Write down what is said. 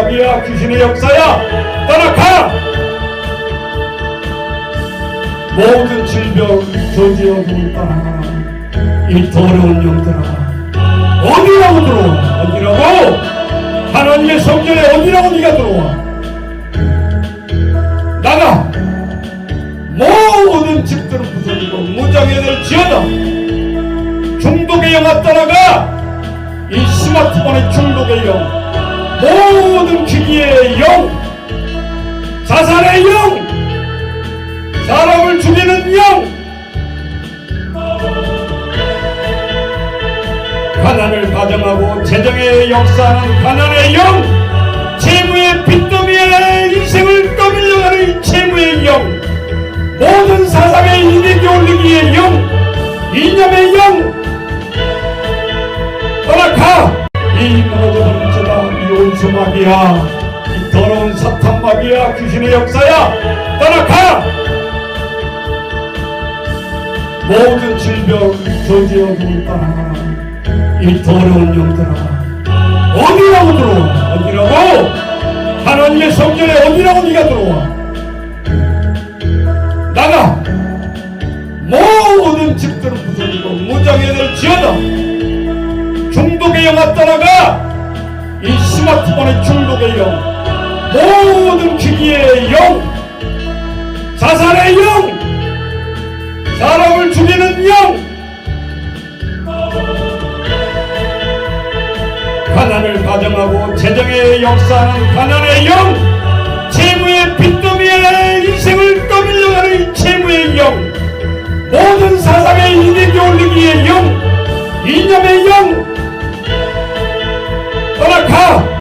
마귀야 귀신의 역사야. 떠나가! 모든 질병 어둠을 떠나가라 이 더러운 영들아 어디라고 들어와? 어디라고? 하나님의 성전에 어디라고 네가 들어와? 나가! 모든 집들은 부서지고 무장애들 지어다. 중독의 영아 떠나가! 이 스마트폰의 중독의 영 모든 기기의 영 자살의 영 사람을 죽이는 영 가난을 가정하고 재정의 역사하는 가난의 영 재무의 빚더미에 인생을 떠밀려가는 이 재무의 영 모든 이 온수마귀야. 이 더러운 사탄마귀야 귀신의 역사야. 떠나가! 모든 질병 조지 어둠을 떠나가라 이 더러운 영들아 어디라고 들어와? 어디라고? 하나님의 성전에 어디라고 네가 들어와? 나가! 모든 집들은 부서지고 무장애들 지어다. 중독의 영아 떠나가 이 스마트폰의 중독의 영, 모든 기기의 영, 자살의 영, 사람을 죽이는 영, 가난을 가정하고 재정의 역사는 가난의 영, 채무의 빚더미에 인생을 떠밀려가는 채무의 영, 모든 사상의 이익이 올리기의 영, 이념의 영,